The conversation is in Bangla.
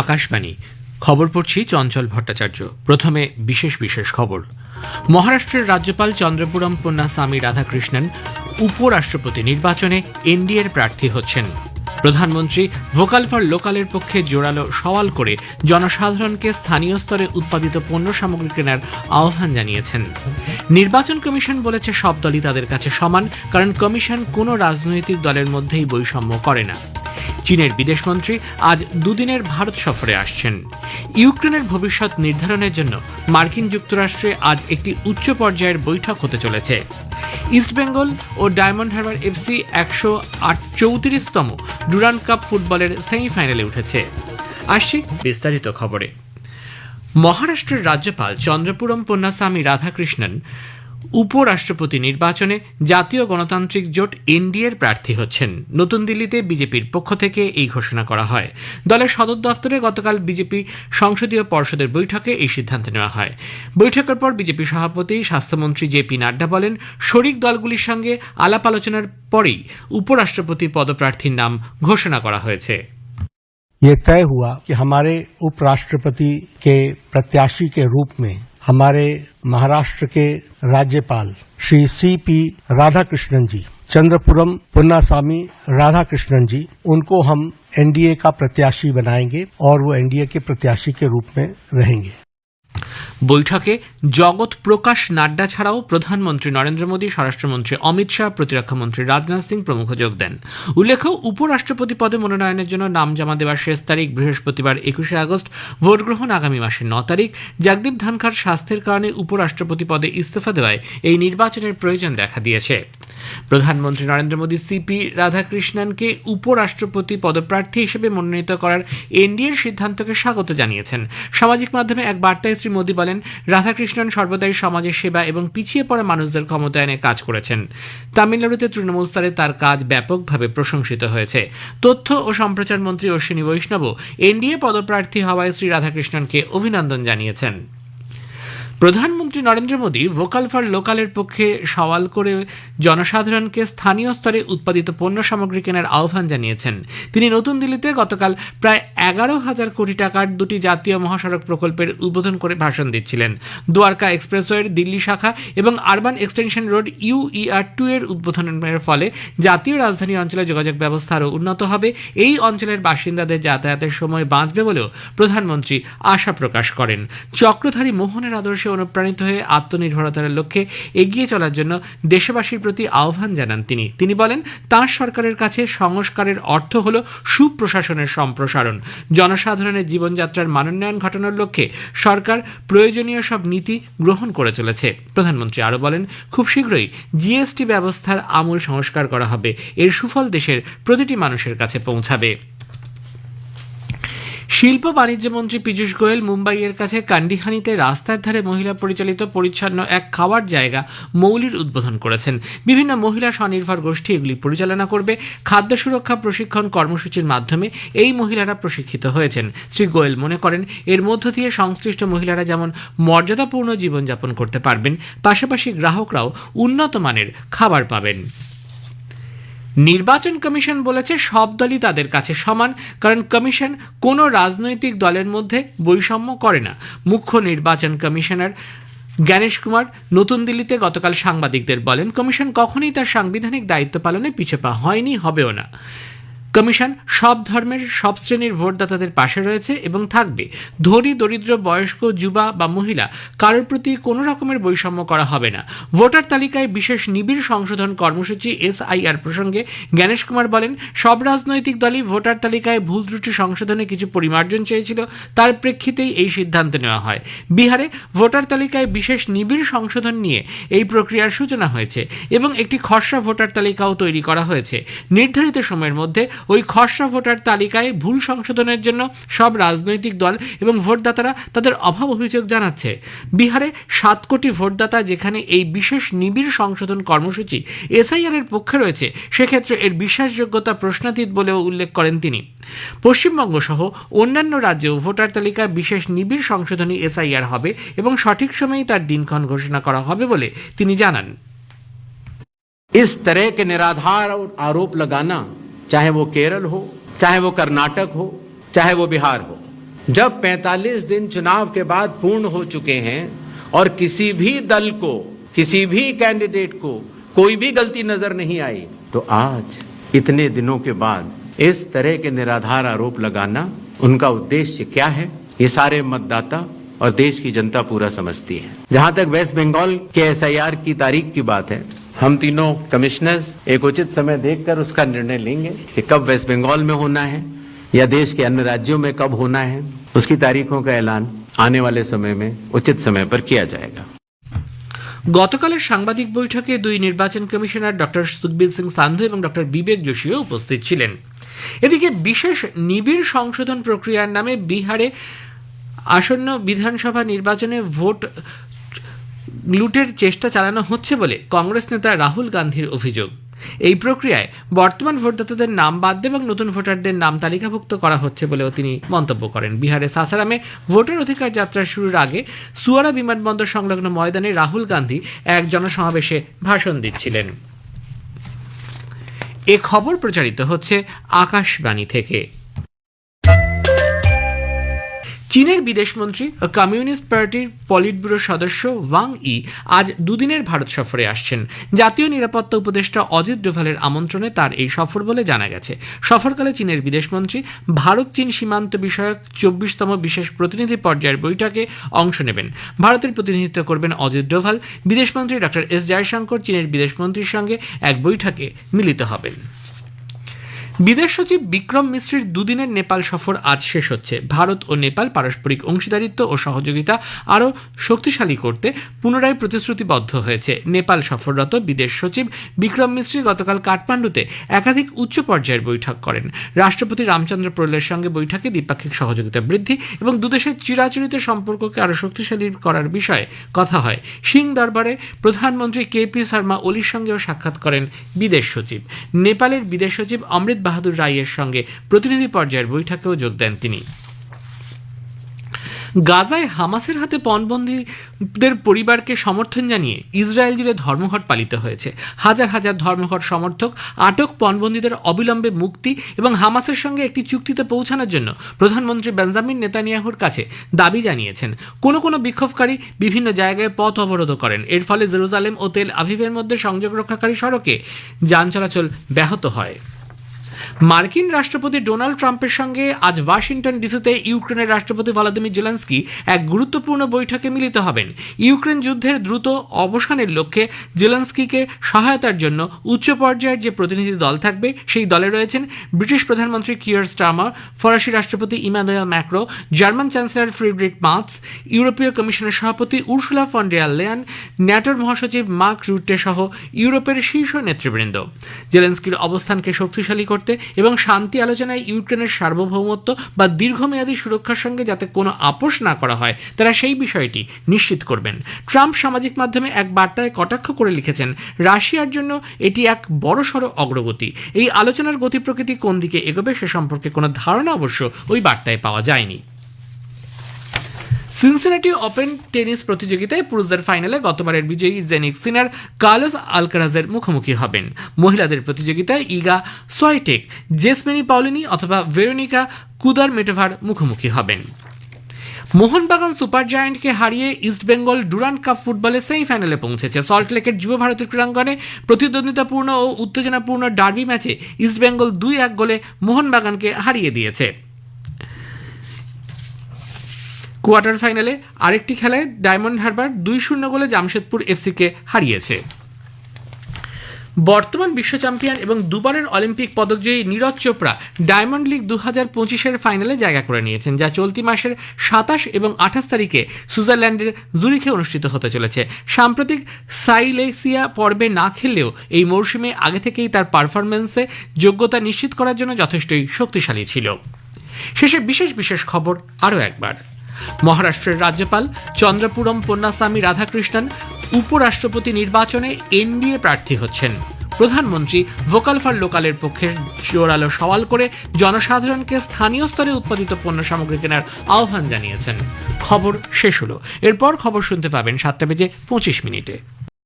আকাশবাণী। খবর পড়ছি চঞ্চল ভট্টাচার্য। প্রথমে বিশেষ বিশেষ খবর। মহারাষ্ট্রের রাজ্যপাল চন্দ্রপুরম পন্নাস্বামী রাধাকৃষ্ণন উপরাষ্ট্রপতি নির্বাচনে এনডিএর প্রার্থী হচ্ছেন। প্রধানমন্ত্রী ভোকাল ফর লোকালের পক্ষে জোরালো সওয়াল করে জনসাধারণকে স্থানীয় স্তরে উৎপাদিত পণ্য সামগ্রী কেনার আহ্বান জানিয়েছেন। নির্বাচন কমিশন বলেছে সব দলই তাদের কাছে সমান, কারণ কমিশন কোনো রাজনৈতিক দলের মধ্যেই বৈষম্য করে না। চীনের বিদেশমন্ত্রী আজ দুদিনের ভারত সফরে আসছেন। ইউক্রেনের ভবিষ্যৎ নির্ধারণের জন্য মার্কিন যুক্তরাষ্ট্রে আজ একটি উচ্চ পর্যায়ের বৈঠক হতে চলেছে। ইস্টবেঙ্গল ও ডায়মন্ড হারবার এফসি একশো চৌত্রিশতম ডুরান্ড কাপ ফুটবলের সেমিফাইনালে উঠেছে। আসছি বিস্তারিত খবরে। মহারাষ্ট্রের রাজ্যপাল চন্দ্রপুরম পন্নাস্বামী রাধাকৃষ্ণন উপরাষ্ট্রপতি নির্বাচনে জাতীয় গণতান্ত্রিক জোট এনডিএর প্রার্থী হচ্ছেন নতুন দিল্লিতে বিজেপির পক্ষ থেকে এই ঘোষণা করা হয় দলের সদর দফতরে গতকাল বিজেপি সংসদীয় পর্ষদের বৈঠকে এই সিদ্ধান্ত নেওয়া হয় বৈঠকের পর বিজেপি সভাপতি স্বাস্থ্যমন্ত্রী জে পি নাড্ডা বলেন শরিক দলগুলির সঙ্গে আলাপ আলোচনার পরেই উপরাষ্ট্রপতি পদপ্রার্থীর নাম ঘোষণা করা হয়েছে ये तय हुआ कि हमारे उपराष्ट्रपति के प्रत्याशी के रूप में हमारे महाराष्ट्र के राज्यपाल श्री सी पी राधाकृष्णन जी, चंद्रपुरम पुन्नास्वामी राधाकृष्णन जी, उनको हम एनडीए का प्रत्याशी बनाएँगे और वो एनडीए के प्रत्याशी के रूप में रहेंगे। বৈঠকে জগৎ প্রকাশ নাড্ডা ছাড়াও প্রধানমন্ত্রী নরেন্দ্র মোদী, স্বরাষ্ট্রমন্ত্রী অমিত শাহ প্রতিরক্ষামন্ত্রী রাজনাথ সিং প্রমুখ যোগ দেন। উল্লেখ্য, উপরাষ্ট্রপতি পদে মনোনয়নের জন্য নাম জমা দেওয়ার শেষ তারিখ বৃহস্পতিবার একুশে আগস্ট। ভোট গ্রহণ আগামী মাসের ন তারিখ। জগদীপ ধনখড় স্বাস্থ্যের কারণে উপরাষ্ট্রপতি পদে ইস্তফা দেওয়ায় এই নির্বাচনের প্রয়োজন দেখা দিয়েছে। প্রধানমন্ত্রী নরেন্দ্র মোদী সিপি রাধাকৃষ্ণনকে উপরাষ্ট্রপতি পদপ্রার্থী হিসেবে মনোনীত করার এনডিএর সিদ্ধান্তকে স্বাগত জানিয়েছেন। সামাজিক মাধ্যমে এক বার্তায় শ্রী মোদী বলেন, রাধাকৃষ্ণন সর্বদাই সমাজের সেবা এবং পিছিয়ে পড়া মানুষদের ক্ষমতায়নে কাজ করেছেন। তামিলনাড়ুতে তৃণমূল স্তরে তার কাজ ব্যাপকভাবে প্রশংসিত হয়েছে। তথ্য ও সম্প্রচার মন্ত্রী অশ্বিনী বৈষ্ণব এনডিএ পদপ্রার্থী হওয়ায় শ্রী রাধাকৃষ্ণনকে অভিনন্দন জানিয়েছেন। প্রধানমন্ত্রী নরেন্দ্র মোদী ভোকাল ফর লোকালের পক্ষে সওয়াল করে জনসাধারণকে স্থানীয় স্তরে উৎপাদিত পণ্য সামগ্রী কেনার আহ্বান জানিয়েছেন। তিনি নতুন দিল্লিতে গতকাল প্রায় এগারো হাজার কোটি টাকার দুটি জাতীয় মহাসড়ক প্রকল্পের উদ্বোধন করে ভাষণ দিচ্ছিলেন। দ্বারকা এক্সপ্রেসওয়ের দিল্লি শাখা এবং urban extension road UER two এর উদ্বোধনের ফলে জাতীয় রাজধানী অঞ্চলে যোগাযোগ ব্যবস্থা আরও উন্নত হবে। এই অঞ্চলের বাসিন্দাদের যাতায়াতের সময় বাঁচবে বলেও প্রধানমন্ত্রী আশা প্রকাশ করেন। চক্রধারী মোহনের আদর্শে অনুপ্রাণিত হয়ে আত্মনির্ভরতার লক্ষ্যে এগিয়ে চলার জন্য দেশবাসীর প্রতি আহ্বান জানান তিনি। তিনি বলেন, তাঁর সরকারের কাছে সংস্কারের অর্থ হল সুপ্রশাসনের সম্প্রসারণ। জনসাধারণের জীবনযাত্রার মানোন্নয়ন ঘটানোর লক্ষ্যে সরকার প্রয়োজনীয় সব নীতি গ্রহণ করে চলেছে। প্রধানমন্ত্রী আরও বলেন, খুব শীঘ্রই জিএসটি ব্যবস্থার আমূল সংস্কার করা হবে। এর সুফল দেশের প্রতিটি মানুষের কাছে পৌঁছাবে। শিল্প বাণিজ্য মন্ত্রী পীযূষ গোয়েল মুম্বাইয়ের কাছে কান্ডিহানিতে রাস্তার ধারে মহিলা পরিচালিত পরিচ্ছন্ন এক খাওয়ার জায়গা মৌলির উদ্বোধন করেছেন। বিভিন্ন মহিলা স্বনির্ভর গোষ্ঠী এগুলি পরিচালনা করবে। খাদ্য সুরক্ষা প্রশিক্ষণ কর্মসূচির মাধ্যমে এই মহিলারা প্রশিক্ষিত হয়েছেন। শ্রী গোয়েল মনে করেন, এর মধ্য দিয়ে সংশ্লিষ্ট মহিলারা যেমন মর্যাদাপূর্ণ জীবনযাপন করতে পারবেন, পাশাপাশি গ্রাহকরাও উন্নত মানের খাবার পাবেন। নির্বাচন কমিশন বলেছে সব দলই তাদের কাছে সমান, কারণ কমিশন কোনো রাজনৈতিক দলের মধ্যে বৈষম্য করে না। মুখ্য নির্বাচন কমিশনার জ্ঞানেশ কুমার নতুন দিল্লিতে গতকাল সাংবাদিকদের বলেন, কমিশন কখনোই তার সাংবিধানিক দায়িত্ব পালনে পিছপা হয়নি, হবেও না। কমিশন সব ধর্মের সব শ্রেণির ভোটদাতাদের পাশে রয়েছে এবং থাকবে। ধনী, দরিদ্র, বয়স্ক, যুবা বা মহিলা, কারোর প্রতি কোনো রকমের বৈষম্য করা হবে না। ভোটার তালিকায় বিশেষ নিবিড় সংশোধন কর্মসূচি এসআইআর প্রসঙ্গে জ্ঞানেশ কুমার বলেন, সব রাজনৈতিক দলই ভোটার তালিকায় ভুল ত্রুটি সংশোধনে কিছু পরিমার্জন চেয়েছিল, তার প্রেক্ষিতেই এই সিদ্ধান্ত নেওয়া হয়। বিহারে ভোটার তালিকায় বিশেষ নিবিড় সংশোধন নিয়ে এই প্রক্রিয়ার সূচনা হয়েছে এবং একটি খসড়া ভোটার তালিকাও তৈরি করা হয়েছে। নির্ধারিত সময়ের মধ্যে ওই খসড়া ভোটার তালিকায় ভুল সংশোধনের জন্য সব রাজনৈতিক দল এবং ভোটদাতারা তাদের অভাব অভিযোগ জানাচ্ছে বিহারে সাত কোটি ভোটদাতা যেখানে এই বিশেষ নিবিড় সংশোধন কর্মসূচি এসআইআর এর পক্ষে রয়েছে সেক্ষেত্রে এর বিশ্বাসযোগ্যতা প্রশ্নাতীত বলেও উল্লেখ করেন তিনি পশ্চিমবঙ্গ সহ অন্যান্য রাজ্যেও ভোটার তালিকায় বিশেষ নিবিড় সংশোধনী এসআইআর হবে এবং সঠিক সময়েই তার দিনক্ষণ ঘোষণা করা হবে বলে তিনি জানান इस तरह के निराधार और आरोप लगाना चाहे वो केरल हो, चाहे वो कर्नाटक हो, चाहे वो बिहार हो। जब 45 दिन चुनाव के बाद पूर्ण हो चुके हैं और किसी भी दल को, किसी भी कैंडिडेट को कोई भी गलती नज़र नहीं आई तो आज, इतने दिनों के बाद इस तरह के निराधार आरोप लगाना उनका उद्देश्य क्या है? ये सारे मतदाता और देश की जनता पूरा समझती है। जहाँ तक वेस्ट बंगाल के एसआईआर की तारीख की बात है हम तीनों कमिश्नर्स एक उचित समय देखकर उसका निर्णय लेंगे कि कब वेस्ट बंगाल में होना है या देश के अन्य राज्यों में कब होना है उसकी तारीखों का ऐलान आने वाले समय में उचित समय पर किया जाएगा গতকালের সাংবাদিক বৈঠকে দুই নির্বাচন কমিশনার ডক্টর সুখবীর সিং সান্ধু এবং ডক্টর বিবেক যোশীও উপস্থিত ছিলেন এদিকে বিশেষ নিবিড় সংশোধন প্রক্রিয়ার নামে বিহারে আসন্ন বিধানসভা নির্বাচনে ভোট লুটের চেষ্টা চালানো হচ্ছে বলে কংগ্রেস নেতা রাহুল গান্ধীর অভিযোগ। এই প্রক্রিয়ায় বর্তমান ভোটদাতাদের নাম বাদ দিয়ে এবং নতুন ভোটারদের নাম তালিকাভুক্ত করা হচ্ছে বলেও তিনি মন্তব্য করেন। বিহারের সাসারামে ভোটার অধিকার যাত্রা শুরুর আগে সুয়ারা বিমানবন্দর সংলগ্ন ময়দানে রাহুল গান্ধী এক জনসমাবেশে ভাষণ দিচ্ছিলেন। এ খবর প্রচারিত হচ্ছে আকাশবাণী থেকে। চীনের বিদেশমন্ত্রী কমিউনিস্ট পার্টির পলিট ব্যুরোর সদস্য ওয়াং ই আজ দুদিনের ভারত সফরে আসছেন। জাতীয় নিরাপত্তা উপদেষ্টা অজিত ডোভালের আমন্ত্রণে তার এই সফর বলে জানা গেছে। সফরকালে চীনের বিদেশমন্ত্রী ভারত চীন সীমান্ত বিষয়ক চব্বিশতম বিশেষ প্রতিনিধি পর্যায়ের বৈঠকে অংশ নেবেন। ভারতের প্রতিনিধিত্ব করবেন অজিত ডোভাল। বিদেশমন্ত্রী ডক্টর এস জয়শঙ্কর, চীনের বিদেশমন্ত্রীর সঙ্গে এক বৈঠকে মিলিত হবেন। বিদেশ সচিব বিক্রম মিশ্রির দুদিনের নেপাল সফর আজ শেষ হচ্ছে। ভারত ও নেপাল পারস্পরিক অংশীদারিত্ব ও সহযোগিতা আরও শক্তিশালী করতে পুনরায় প্রতিশ্রুতিবদ্ধ হয়েছে। নেপাল সফররত বিদেশ সচিব বিক্রম মিশ্রি গতকাল কাঠমান্ডুতে একাধিক উচ্চ পর্যায়ের বৈঠক করেন। রাষ্ট্রপতি রামচন্দ্র প্রলের সঙ্গে বৈঠকে দ্বিপাক্ষিক সহযোগিতা বৃদ্ধি এবং দুদেশের চিরাচরিত সম্পর্ককে আরও শক্তিশালী করার বিষয়ে কথা হয়। সিং দরবারে প্রধানমন্ত্রী কে পি শর্মা ওলির সঙ্গেও সাক্ষাৎ করেন বিদেশ সচিব। নেপালের বিদেশ সচিব অমৃত বাহাদুর রায়ের সঙ্গে প্রতিনিধি পর্যায়ের বৈঠকেও যোগ দেন তিনি। গাজায় হামাসের হাতে পণবন্দীদের পরিবারকে সমর্থন জানিয়ে ইসরায়েল জুড়ে ধর্মঘট পালিত হয়েছে। হাজার হাজার ধর্মঘট সমর্থক আটক পণবন্দীদের অবিলম্বে মুক্তি এবং হামাসের সঙ্গে একটি চুক্তিতে পৌঁছানোর জন্য প্রধানমন্ত্রী বেঞ্জামিন নেতানিয়াহুর কাছে দাবি জানিয়েছেন। কোনো কোনো বিক্ষোভকারী বিভিন্ন জায়গায় পথ অবরোধ করেন। এর ফলে জেরুজালেম ও তেল আভিভের মধ্যে সংযোগ রক্ষাকারী সড়কে যান চলাচল ব্যাহত হয়। মার্কিন রাষ্ট্রপতি ডোনাল্ড ট্রাম্পের সঙ্গে আজ ওয়াশিংটন ডিসিতে ইউক্রেনের রাষ্ট্রপতি ভলাদিমির জেলেন্সকি এক গুরুত্বপূর্ণ বৈঠকে মিলিত হবেন। ইউক্রেন যুদ্ধের দ্রুত অবসানের লক্ষ্যে জেলেন্সকিকে সহায়তার জন্য উচ্চ পর্যায়ের যে প্রতিনিধি দল থাকবে, সেই দলে রয়েছেন ব্রিটিশ প্রধানমন্ত্রী কিয়ার স্টার্মার, ফরাসি রাষ্ট্রপতি Emmanuel Macron, German chancellor Friedrich Merz, ইউরোপীয় কমিশনের সভাপতি উর্সুলা ফন ডেয়ার লেয়ান, ন্যাটোর মহাসচিব মার্ক রুটে সহ ইউরোপের শীর্ষ নেতৃবৃন্দ। জেলেন্সকির অবস্থানকে শক্তিশালী করতে এবং শান্তি আলোচনায় ইউক্রেনের সার্বভৌমত্ব বা দীর্ঘমেয়াদী সুরক্ষার সঙ্গে যাতে কোনো আপোষ না করা হয়, তারা সেই বিষয়টি নিশ্চিত করবেন। ট্রাম্প সামাজিক মাধ্যমে এক বার্তায় কটাক্ষ করে লিখেছেন, রাশিয়ার জন্য এটি এক বড়সড় অগ্রগতি। এই আলোচনার গতি প্রকৃতি কোন দিকে এগোবে সে সম্পর্কে কোনো ধারণা অবশ্য ওই বার্তায় পাওয়া যায়নি। সিনসিনাটি ওপেন টেনিস প্রতিযোগিতায় পুরুষদের ফাইনালে গতবারের বিজয়ী জেনিক সিনার কার্লোস আলকারাজের মুখোমুখি হবেন। মহিলাদের প্রতিযোগিতায় ইগা সোয়াইটেক, জেসমিনি পাউলিনি অথবা ভেরোনিকা কুদার মেটোভার মুখোমুখি হবেন। মোহনবাগান সুপার জায়ান্টকে হারিয়ে ইস্টবেঙ্গল ডুরান্ট কাপ ফুটবলে সেমিফাইনালে পৌঁছেছে। সল্টলেকের যুব ভারতের ক্রীড়াঙ্গনে প্রতিদ্বন্দ্বিতাপূর্ণ ও উত্তেজনাপূর্ণ ডার্বি ম্যাচে ইস্টবেঙ্গল দুই এক গোলে মোহনবাগানকে হারিয়ে দিয়েছে। কোয়ার্টার ফাইনালে আরেকটি খেলায় ডায়মন্ড হারবার দুই শূন্য গোলে জামশেদপুর এফসিকে হারিয়েছে। বর্তমান বিশ্ব চ্যাম্পিয়ন এবং দুবারের অলিম্পিক পদকজয়ী নীরজ চোপড়া ডায়মন্ড লিগ দু হাজার পঁচিশের ফাইনালে জায়গা করে নিয়েছেন, যা চলতি মাসের সাতাশ এবং আঠাশ তারিখে সুইজারল্যান্ডের জুরিখে অনুষ্ঠিত হতে চলেছে। সাম্প্রতিক সাইলেসিয়া পর্বে না খেললেও এই মৌসুমে আগে থেকেই তার পারফরমেন্সে যোগ্যতা নিশ্চিত করার জন্য যথেষ্টই শক্তিশালী ছিল। শেষে বিশেষ বিশেষ খবর আরও একবার। মহারাষ্ট্রের রাজ্যপাল চন্দ্রপুরম পন্নাস্বামী রাধাকৃষ্ণন উপরাষ্ট্রপতি নির্বাচনে এনডিএ প্রার্থী হচ্ছেন। প্রধানমন্ত্রী ভোকাল ফর লোকালের পক্ষে জোরালো সওয়াল করে জনসাধারণকে স্থানীয় স্তরে উৎপাদিত পণ্য সামগ্রী কেনার আহ্বান জানিয়েছেন। খবর শেষ হলো। এরপর খবর শুনতে পাবেন সাতটা বেজে পঁচিশ মিনিটে।